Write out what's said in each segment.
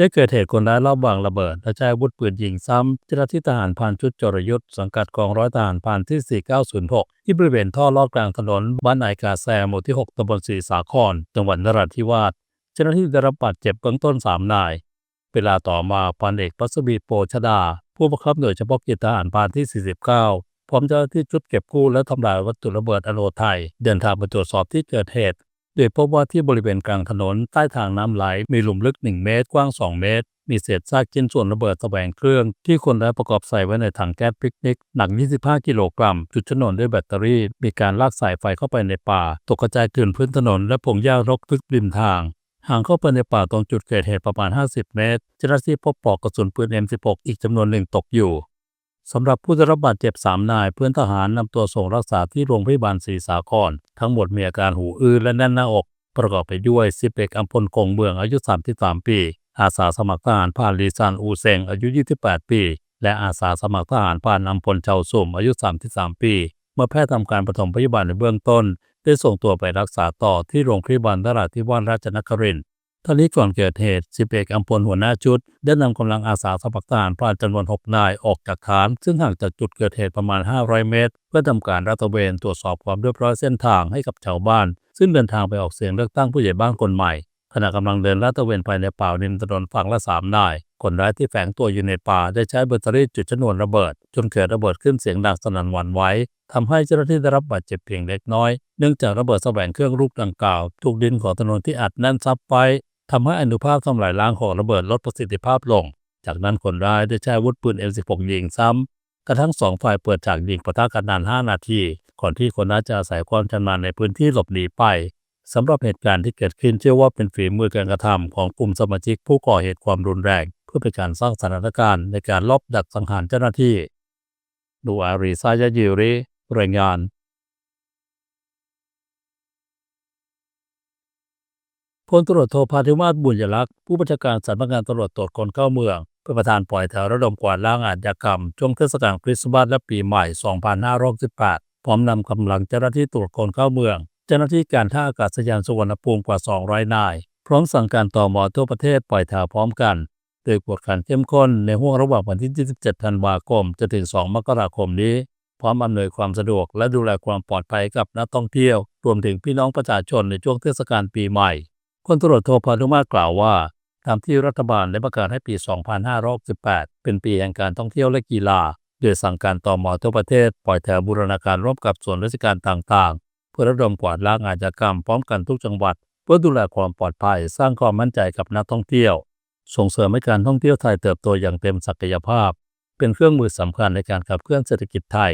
ได้เกิดเหตุคนร้ายรอบวางระเบิด และใช้อาวุธปืนยิงซ้ำเจ้าหน้าที่ทหารพรานชุดจรยุทธ์สังกัดกองร้อยทหารพรานที่ 4906 ที่บริเวณท่อลอดกลางถนนบ้านไอกาแซหมู่ที่ 6ตำบลศรีสาคร จังหวัดนราธิวาสเจ้าหน้าที่ได้รับบาดเจ็บเบื้องต้น 3 นาย เวลาต่อมาพันเอกพัสบีโปชดา ผู้บังคับหน่วยเฉพาะกิจทหารพรานที่ 49 พร้อมเจ้าหน้าที่ชุดเก็บกู้และทำลายวัตถุระเบิดอโลไทย เดินทางไปตรวจสอบที่เกิดเหตุ โดยพบว่าที่บริเวณกลางถนนใต้ทางน้ำไหลมีหลุมลึก 1 เมตร กว้าง 2 เมตร มีเศษซากชิ้นส่วนระเบิดแสวงเครื่อง ที่คนร้ายประกอบใส่ไว้ในถังแก๊สปิกนิก หนัก 25 กิโลกรัมจุดชนวนด้วยแบตเตอรี่ มีการลากสายไฟเข้าไปในป่า ตกกระจายเกลื่อนพื้นถนนและพงหญ้ารกทึบริมทางห่างเข้าไปในป่าตรงจุดเกิดเหตุประมาณ 50 เมตร เจ้าหน้าที่พบปลอกกระสุนปืน M16 อีกจำนวนหนึ่งตกอยู่ สำหรับผู้ได้รับบาดเจ็บ3นาย เพื่อนทหารนำตัวส่งรักษาที่โรงพยาบาลศรีสาคร ทั้งหมดมีอาการหูอื้อและแน่นหน้าอก ประกอบไปด้วยสิบเอกอัมพลคงเมืองอายุ 33 ปี อาสาสมัครทหารผ่านลีซานอูเซงอายุ 28 ปี และอาสาสมัครทหารผ่านอัมพลเจ้าสุ่มอายุ 33 ปี เมื่อแพทย์ทำการปฐมพยาบาลในเบื้องต้น ได้ส่งตัวไปรักษาต่อที่โรงพยาบาลนราธิวาสราชนครินทร์ ท่านี้ก่อนเกิดเหตุสิบเอกอัมพลหัวหน้าชุด ได้นำกำลังอาสาสมัครทหารพรานจำนวน 6 นายออกจากฐาน ซึ่งห่างจากจุดเกิดเหตุประมาณ 500 เมตร เพื่อทำการรัตระเวนตรวจสอบความเรียบร้อยเส้นทางให้กับชาวบ้าน ซึ่งเดินทางไปออกเสียงเลือกตั้งผู้ใหญ่บ้านคนใหม่ ขณะกำลังเดินลาดตระเวนภายในป่าริมถนนฝั่งละสามนาย คนร้ายที่แฝงตัวอยู่ในป่าได้ใช้แบตเตอรี่จุดชนวนระเบิด จนเกิดระเบิดขึ้นเสียงดังสนั่นหวั่นไหวทำให้เจ้าหน้าที่ได้รับบาดเจ็บเพียงเล็กน้อย เนื่องจากระเบิดแสวงเครื่องลูกดังกล่าว ถูกดินของถนนที่อัดแน่นซับไว้ ทำให้อนุภาพทำลายล้างของระเบิดลดประสิทธิภาพลง จากนั้นคนร้ายได้ใช้วุธปืน M16 ยิงซ้ำกระทั่งสองฝ่ายเปิดฉากยิงปะทะกันนาน 5 นาที ก่อนที่คนร้ายจะอาศัยความชำนาญในพื้นที่หลบหนีไปสำหรับเหตุการณ์ที่เกิดขึ้นเชื่อว่าเป็นฝีมือการกระทำของกลุ่มสมาชิกผู้ก่อเหตุความรุนแรง เพื่อเป็นการสร้างสถานการณ์ในการลอบดักสังหารเจ้าหน้าที่ดูอารีซายายิริรายงาน พลตรวจโทพาธิมาศบุญยลักษ์ผู้บัญชาการสำนักงานตำรวจตรวจคนเข้าเมืองเป็นประธานปล่อยแถวระดมกวาดล้างอาชญากรรม ช่วงเทศกาลคริสต์มาสและปีใหม่ 2568 พร้อมนำกำลังเจ้าหน้าที่ตรวจคนเข้าเมือง เจ้าหน้าที่การท่าอากาศยานสุวรรณภูมิกว่า 200 นาย พร้อมสั่งการต่อมอทั่วประเทศปล่อยแถวพร้อมกัน โดยกวดขันเข้มข้นในห่วงระหว่างวันที่ 27 ธันวาคม จนถึง 2 มกราคมนี้ พร้อมอำนวยความสะดวกและดูแลความปลอดภัยกับนักท่องเที่ยว รวมถึงพี่น้องประชาชนในช่วงเทศกาลปีใหม่ พลตรวจโทพานุมาตรกล่าวว่าตามที่รัฐบาลได้ประกาศให้ปี 2568 เป็นปีแห่งการท่องเที่ยวและกีฬา โดยสั่งการต่อมอทั่วประเทศ ปล่อยแถวบูรณาการร่วมกับส่วนราชการต่างๆ เพื่อระดมกวาดล้างอาชญากรรมพร้อมกันทุกจังหวัด เพื่อดูแลความปลอดภัย สร้างความมั่นใจกับนักท่องเที่ยว ส่งเสริมให้การท่องเที่ยวไทยเติบโตอย่างเต็มศักยภาพ เป็นเครื่องมือสำคัญในการขับเคลื่อนเศรษฐกิจไทย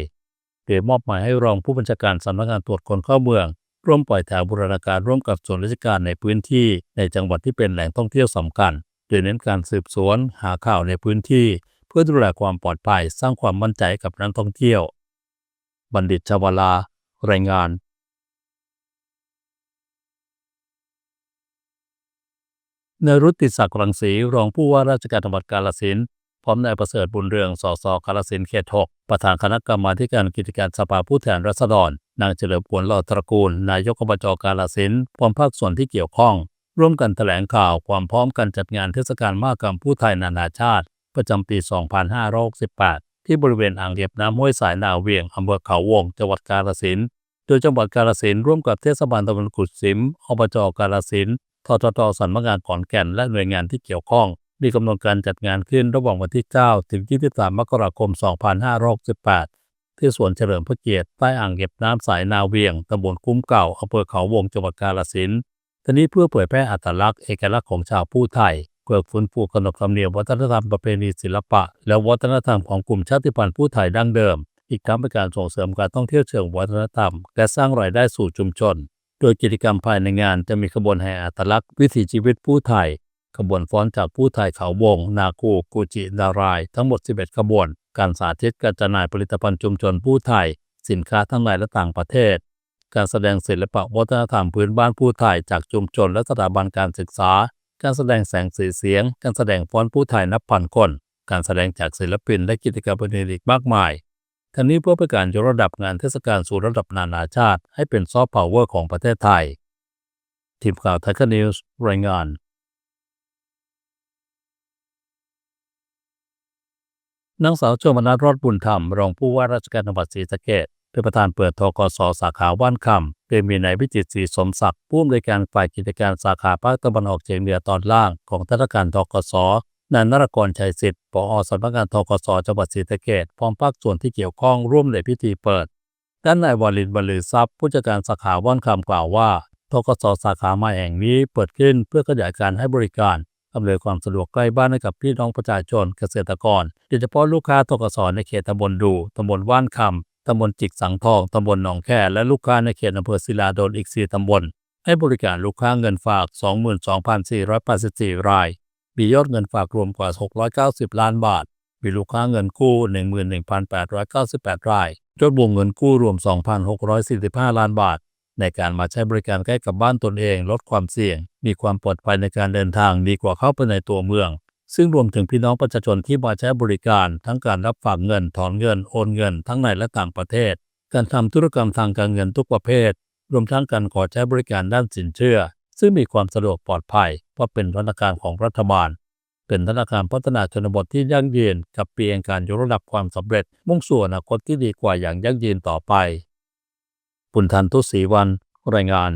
โดยมอบหมายให้รองผู้บัญชาการสำนักงานตรวจคนเข้าเมือง ร่วมปล่อยแถวบูรณาการร่วมกับส่วนราชการในพื้นที่ในจังหวัดที่เป็นแหล่งท่องเที่ยวสำคัญ โดยเน้นการสืบสวน หาข่าวในพื้นที่ เพื่อดูแลความปลอดภัยสร้างความมั่นใจกับนักท่องเที่ยว บัณฑิตชาวลา รายงานนรุตติศักดิ์รังสีรองผู้ว่าราชการจังหวัดกาฬสินธุ์พร้อมนายประเสริฐบุญเรืองสสกาฬสินธุ์เขตหกประธานคณะกรรมาการกิจการสภาผู้แทนราษฎร นางเฉลิมพลหล่อตระกูล นายกอบจกาฬสินพร้อมภาคส่วนที่เกี่ยวข้อง ร่วมกันแถลงข่าวความพร้อมการจัดงานเทศกาลมากรรมผู้ไทยนานาชาติ ประจำปี 2568 ที่บริเวณอ่างเก็บน้ำห้วยสายนาเวียงอำเภอเขาวง จังหวัดกาฬสินโดยจังหวัดกาฬสินร่วมกับเทศบาลตำบลกุดสิมอบจกาฬสินทททสำนักงานขอนแก่นและหน่วยงานที่เกี่ยวข้องมีกำหนดการจัดงานขึ้นระหว่างวันที่ 9 ถึง 23 มกราคม 2568 ที่สวนเฉลิมพระเกียรติใต้อ่างเก็บน้ำสายนาเวียงตำบลคุ้มเก่าอำเภอเขาวงจังหวัดกาฬสินธุ์ทีนี้เพื่อเผยแพร่อัตลักษณ์เอกลักษณ์ของชาวผู้ไทยเพื่อฟื้นฟูขนบธรรมเนียมวัฒนธรรมประเพณีศิลปะ และวัฒนธรรมของกลุ่มชาติพันธุ์ผู้ไทยดั้งเดิม อีกทั้งเป็นการส่งเสริมการท่องเที่ยวเชิงวัฒนธรรม และสร้างรายได้สู่ชุมชน โดยกิจกรรมภายในงานจะมีขบวนแห่อัตลักษณ์วิถีชีวิตผู้ไทยขบวนฟ้อนจากผู้ไทยเขาวง นาคูกูจิดาราย ทั้งหมด 11 ขบวน การสาธิตการจำหน่ายผลิตภัณฑ์ชุมชนผู้ไทย สินค้าทั้งในและต่างประเทศ การแสดงศิลปะวัฒนธรรมพื้นบ้านผู้ไทย จากชุมชนและสถาบันการศึกษา การแสดงแสงสีเสียง การแสดงฟ้อนผู้ไทยนับพันคน การแสดงจากศิลปินและกิจกรรมอื่นอีกมากมายทั้งนี้เพื่อเป็นการยกระดับงานเทศกาลสู่ระดับนานาชาติ ให้เป็นซอฟต์พาวเวอร์ของประเทศไทยทีมข่าวไทยนิวส์รายงาน นางสาวชมนัสรอดบุญธรรม รองผู้ว่าราชการจังหวัดศรีสะเกษเป็นประธานเปิดทกสสาขาว่านคำโดยมีนายวิจิตรศรีสมศักดิ์ผู้อำนวยการฝ่ายกิจการสาขาภาคตะวันออกเฉียงเหนือตอนล่างของธนาคารทกสนายนรกรชัยสิทธิ์ผอสำนักงานทกสจังหวัดศรีสะเกษพร้อมภาคส่วนที่เกี่ยวข้องร่วมในพิธีเปิด ด้านนายวรินบรรลือทรัพย์ผู้จัดการสาขาว่านคำกล่าวว่าทกสสาขาใหม่แห่งนี้เปิดขึ้นเพื่อขยายการให้บริการ อำนวยความสะดวกใกล้บ้านให้กับพี่น้องประชาชนเกษตรกร โดยเฉพาะลูกค้าทกสในเขตตำบลดูตำบลว่านคำตำบลจิกสังทองตำบลหนองแคและลูกค้าในเขตอำเภอศิลาดลอีก 4 ตำบล ให้บริการลูกค้าเงินฝาก 22,484 ราย มียอดเงินฝากรวมกว่า 690 ล้านบาท มีลูกค้าเงินกู้ 11,898 ราย ยอดวงเงินกู้รวม 2,645 ล้านบาท ในการมาใช้บริการใกล้กับบ้านตนเองลดความเสี่ยง มีความปลอดภัยในการเดินทางดีกว่าเข้าไปในตัวเมือง ซึ่งรวมถึงพี่น้องประชาชนที่มาใช้บริการ ทั้งการรับฝากเงิน ถอนเงิน โอนเงิน ทั้งในและต่างประเทศ การทำธุรกรรมทางการเงินทุกประเภท รวมทั้งการขอใช้บริการด้านสินเชื่อ ซึ่งมีความสะดวกปลอดภัยเพราะเป็นธนาคารของรัฐบาล เป็นธนาคารพัฒนาชนบทที่ยั่งยืนกับเพียงการยกระดับความสำเร็จ มุ่งสู่อนาคตที่ดีกว่าอย่างยั่งยืนต่อไป ปุณธันทุศรีวันรายงาน